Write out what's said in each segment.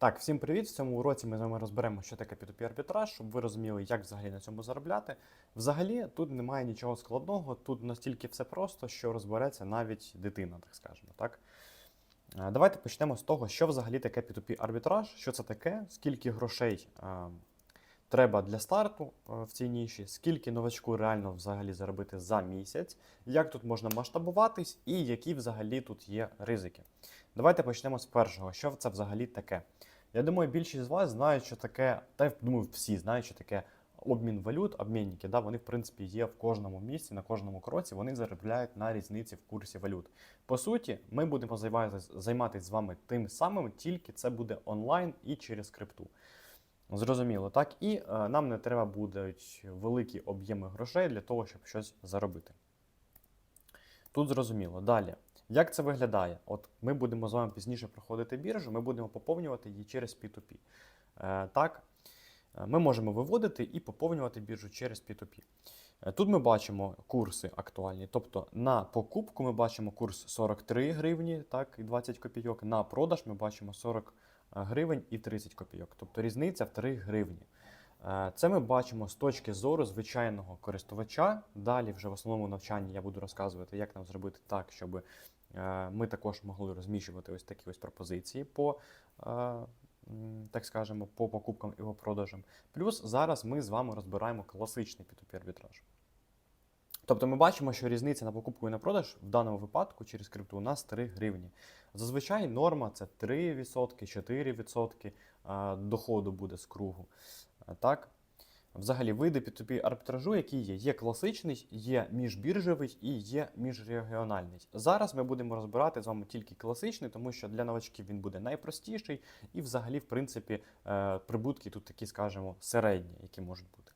Так, всім привіт! В цьому уроці ми з вами розберемо, що таке P2P арбітраж, щоб ви розуміли, як взагалі на цьому заробляти. Взагалі, тут немає нічого складного, тут настільки все просто, що розбереться навіть дитина, так скажемо. Так? Е, Давайте почнемо з того, що взагалі таке P2P арбітраж, що це таке, скільки грошей е, треба для старту е, в цій ніші, скільки новачку реально взагалі заробити за місяць, як тут можна масштабуватись і які взагалі тут є ризики. Давайте почнемо з першого. Що це взагалі таке? Я думаю, більшість з вас знають, що таке, та я думаю, всі знають, що таке обмін валют, обмінники. Да, вони, в принципі, є в кожному місці, на кожному кроці, вони заробляють на різниці в курсі валют. По суті, ми будемо займатися, з вами тим самим, тільки це буде онлайн і через крипту. Зрозуміло, так? І е, нам не треба будуть великі об'єми грошей для того, щоб щось заробити. Тут зрозуміло. Далі. Як це виглядає? От ми будемо з вами пізніше проходити біржу, ми будемо поповнювати її через P2P. Е, так, е, ми можемо виводити і поповнювати біржу через P2P. Е, Тут ми бачимо курси актуальні. Тобто на покупку ми бачимо курс 43 гривні так, і 20 копійок. На продаж ми бачимо 40 гривень і 30 копійок. Тобто різниця в 3 гривні. Е, Це ми бачимо з точки зору звичайного користувача. Далі, вже в основному навчанні я буду розказувати, як нам зробити так, щоб е, ми також могли розміщувати ось такі ось пропозиції по, е, так скажемо, по покупкам і по продажам. Плюс зараз ми з вами розбираємо класичний P2P арбітраж. Тобто ми бачимо, що різниця на покупку і на продаж в даному випадку через крипту у нас 3 гривні. Зазвичай норма це 3%, 4% е, доходу буде з кругу. Так? Взагалі, види P2P арбітражу, які є. Є класичний, є міжбіржевий і є міжрегіональний. Зараз ми будемо розбирати з вами тільки класичний, тому що для новачків він буде найпростіший, і взагалі, в принципі, е, прибутки тут такі, скажімо, середні, які можуть бути.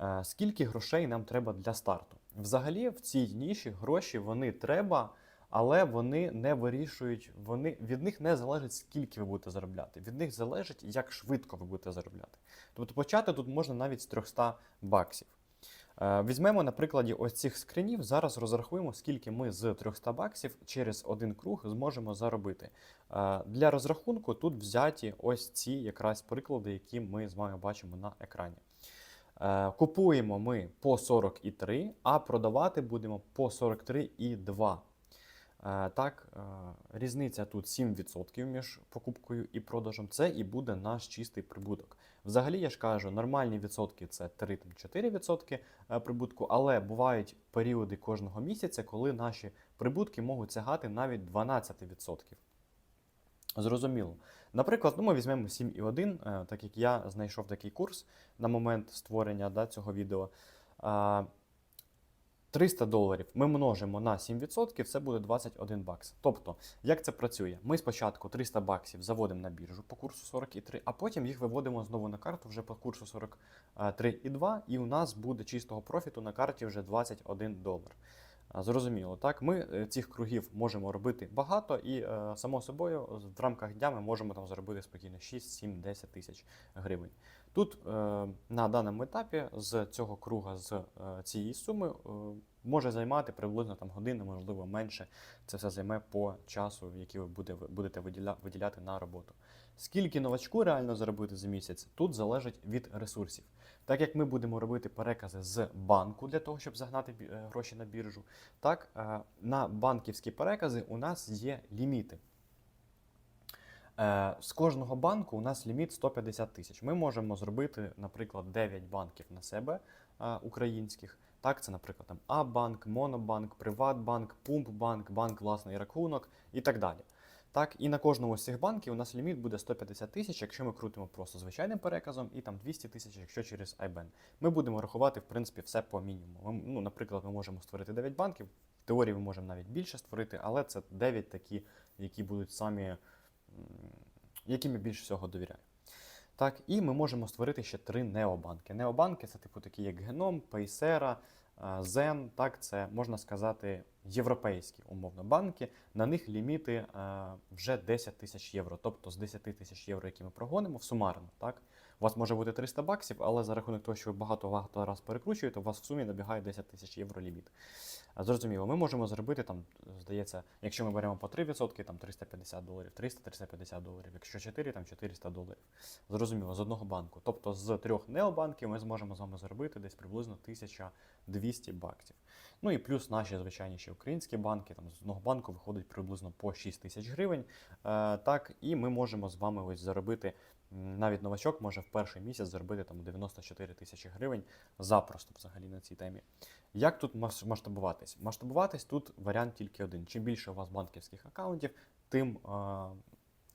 Е, Скільки грошей нам треба для старту? Взагалі, в цій ніші гроші вони треба, але вони не вирішують, вони, від них не залежить, скільки ви будете заробляти. Від них залежить, як швидко ви будете заробляти. Тобто почати тут можна навіть з 300 баксів. Е, Візьмемо на прикладі ось цих скринів. Зараз розрахуємо, скільки ми з 300 баксів через один круг зможемо заробити. Е, Для розрахунку тут взяті ось ці якраз приклади, які ми з вами бачимо на екрані. Е, Купуємо ми по 43, а продавати будемо по 43,2. Е, Так, е, різниця тут 7% між покупкою і продажем. Це і буде наш чистий прибуток. Взагалі, я ж кажу, нормальні відсотки це 3-4% е, прибутку, але бувають періоди кожного місяця, коли наші прибутки можуть сягати навіть 12%. Зрозуміло. Наприклад, ну, ми візьмемо 7,1, е, так як я знайшов такий курс на момент створення да, цього відео. Е, 300 доларів ми множимо на 7%, це буде 21 бакс. Тобто, як це працює? Ми спочатку 300 баксів заводимо на біржу по курсу 43, а потім їх виводимо знову на карту вже по курсу 43,2, і у нас буде чистого профіту на карті вже 21 долар. Зрозуміло, так ми е, цих кругів можемо робити багато, і е, само собою в рамках дня ми можемо там заробити спокійно 6, 7, 10 тисяч гривень. Тут е, на даному етапі з цього круга, з цієї суми, може займати приблизно там годину, можливо, менше. Це все займе по часу, який ви будете виділя, виділяти на роботу. Скільки новачку реально заробити за місяць, тут залежить від ресурсів. Так як ми будемо робити перекази з банку для того, щоб загнати е, гроші на біржу, так е, на банківські перекази у нас є ліміти. Е, З кожного банку у нас ліміт 150 тисяч. Ми можемо зробити, наприклад, 9 банків на себе українських. Так, це, наприклад, там А-банк, Монобанк, Приватбанк, Пумпбанк, банк власний рахунок і так далі. Так, і на кожному з цих банків у нас ліміт буде 150 тисяч, якщо ми крутимо просто звичайним переказом, і там 200 тисяч, якщо через IBAN. Ми будемо рахувати, в принципі, все по мінімуму. Ми, ну, наприклад, ми можемо створити 9 банків. В теорії ми можемо навіть більше створити, але це 9 такі, які будуть самі, яким я більше всього довіряю. Так, і ми можемо створити ще три необанки. Необанки це типу такі, як Геном, е, Zen. Так, це можна сказати європейські умовно банки. На них ліміти вже 10 тисяч євро. Тобто з 10 тисяч євро, які ми прогонимо, в сумарно. Так, у вас може бути 300 баксів, але за рахунок того, що ви багато багато раз перекручуєте, у вас в сумі набігає 10 тисяч євро ліміт. Зрозуміло, ми можемо зробити там, здається, якщо ми беремо по 3%, там 350 доларів, 300-350 доларів, якщо 4, там 400 доларів. Зрозуміло, з одного банку. Тобто з трьох необанків ми зможемо з вами заробити десь приблизно 1200 баксів. Ну і плюс наші звичайні ще українські банки, там з одного банку виходить приблизно по 6 тисяч гривень. Е, так, і ми можемо з вами ось заробити. Навіть новачок може в перший місяць заробити там 94 тисячі гривень запросто взагалі на цій темі. Як тут масштабуватись? Масштабуватись тут варіант тільки один. Чим більше у вас банківських акаунтів, тим е,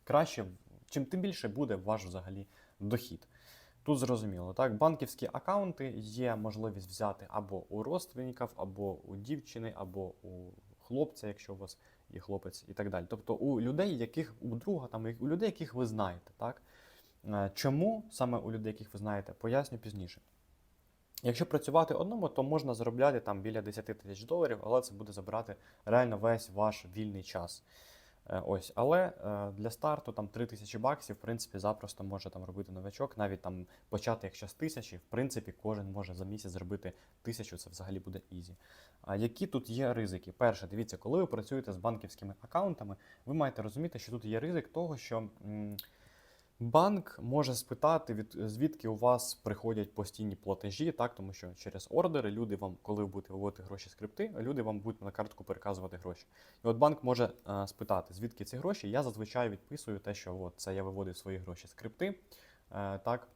краще, чим тим більше буде ваш взагалі дохід. Тут зрозуміло, так, банківські акаунти є можливість взяти або у родственників, або у дівчини, або у хлопця, якщо у вас є хлопець, і так далі. Тобто у людей, яких у друга, там у людей, яких ви знаєте, так. Е, Чому саме у людей, яких ви знаєте, поясню пізніше. Якщо працювати одному, то можна заробляти там біля 10 тисяч доларів, але це буде забирати реально весь ваш вільний час. Е, Ось, але е, для старту там 3 тисячі баксів, в принципі, запросто може там робити новачок, навіть там почати якщо з тисячі, в принципі, кожен може за місяць зробити тисячу, це взагалі буде ізі. А які тут є ризики? Перше, дивіться, коли ви працюєте з банківськими акаунтами, ви маєте розуміти, що тут є ризик того, що. м, Банк може спитати, від звідки у вас приходять постійні платежі, так тому що через ордери люди вам, коли ви будете виводити гроші з крипти, люди вам будуть на картку переказувати гроші. І от банк може е, спитати, звідки ці гроші. Я зазвичай відписую те, що от це я виводив свої гроші з крипти, е, так.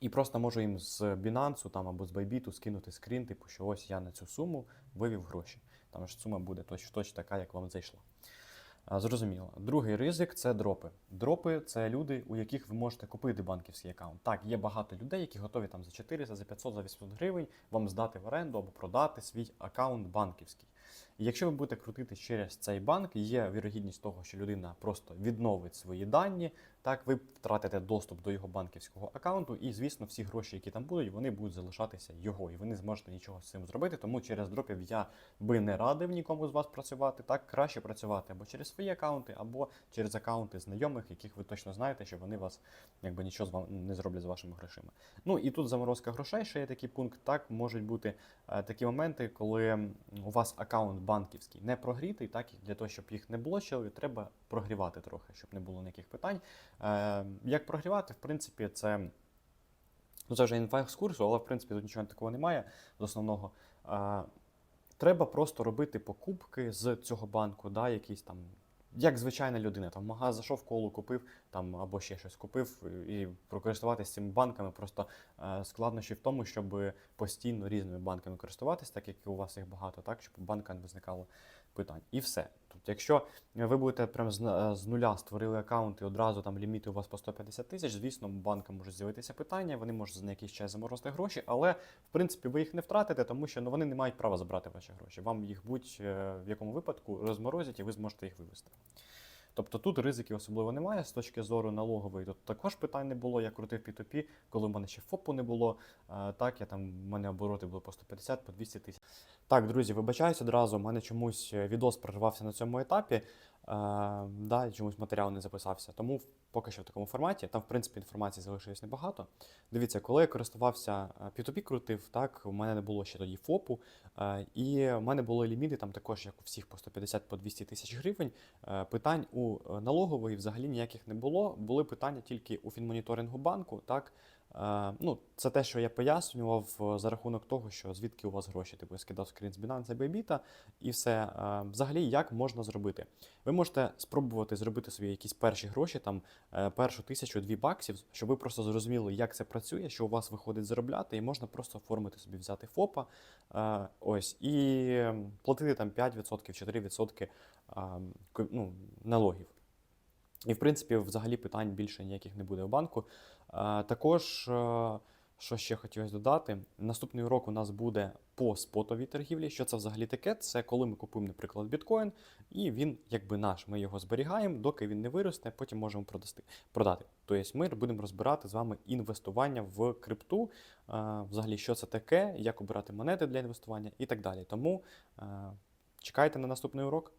І просто можу їм з Binance там або з Bybit скинути скрін, типу, що ось я на цю суму вивів гроші. Там ж сума буде точно така, як вам зайшла. Зрозуміло. Другий ризик це дропи. Дропи це люди, у яких ви можете купити банківський аккаунт. Так, є багато людей, які готові там за 400, за 500, за 800 гривень вам здати в оренду або продати свій аккаунт банківський. Якщо ви будете крутити через цей банк, є вірогідність того, що людина просто відновить свої дані. Так, ви втратите доступ до його банківського аккаунту, і, звісно, всі гроші, які там будуть, вони будуть залишатися його, і ви не зможете нічого з цим зробити. Тому через дропів я би не радив нікому з вас працювати. Так краще працювати або через свої аккаунти, або через аккаунти знайомих, яких ви точно знаєте, що вони вас якби нічого з вами не зроблять з вашими грошима. Ну і тут заморозка грошей, ще є такий пункт. Так можуть бути е, такі моменти, коли у вас аккаунт банківський не прогрітий, так для того, щоб їх не блочили, треба прогрівати трохи, щоб не було ніяких питань. Е, як прогрівати, в принципі, це. Ну, це вже інфа з курсу, але в принципі тут нічого такого немає з основного. Е, треба просто робити покупки з цього банку, да, якісь там. Як звичайна людина, там в магаз зайшов колу, купив там або ще щось купив, і прокористуватися цими банками просто е, складнощі в тому, щоб постійно різними банками користуватися, так як у вас їх багато, так щоб у банка не виникало питань. І все. Тут, якщо ви будете прям з, е, нуля створили аккаунт і одразу там ліміти у вас по 150 тисяч, звісно, банкам можуть з'явитися питання, вони можуть за якийсь час заморозити гроші, але в принципі ви їх не втратите, тому що ну, вони не мають права забрати ваші гроші. Вам їх будь-в якому випадку розморозять і ви зможете їх вивести. Тобто тут ризиків особливо немає з точки зору налогової. Тут також питань не було. Я крутив P2P, коли в мене ще ФОПу не було. Е, Так, я там в мене обороти були по 150, по 200 тисяч. Так, друзі, вибачаюсь одразу. У мене чомусь е, відос прорвався на цьому етапі. Е, да, чомусь матеріал не записався. Тому поки що в такому форматі. Там, в принципі, інформації залишилось небагато. Дивіться, коли я користувався е, P2P крутив, так, у мене не було ще тоді ФОПу. е, І в мене були ліміти там також, як у всіх, по 150 по 200 тисяч гривень. Питань у налогової взагалі ніяких не було. Були питання тільки у фінмоніторингу банку. Так, ну, це те, що я пояснював е, за рахунок того, що звідки у вас гроші. Типу я скидав скрін з Binance Bybit і все. Е, Взагалі, як можна зробити? Ви можете спробувати зробити собі якісь перші гроші, там е, першу тисячу дві баксів, щоб ви просто зрозуміли, як це працює, що у вас виходить заробляти, і можна просто оформити собі, взяти ФОПа. е, Ось, і платити там 5% чи 3% ну, налогів. І, в принципі, взагалі питань більше ніяких не буде у банку. А, також, е, що ще хотілося додати, наступний урок у нас буде по спотовій торгівлі. Що це взагалі таке? Це коли ми купуємо, наприклад, біткоін, і він якби наш. Ми його зберігаємо, доки він не виросте, потім можемо продасти, продати. Тобто ми будемо розбирати з вами інвестування в крипту, е, взагалі, що це таке, як обирати монети для інвестування і так далі. Тому е, чекайте на наступний урок.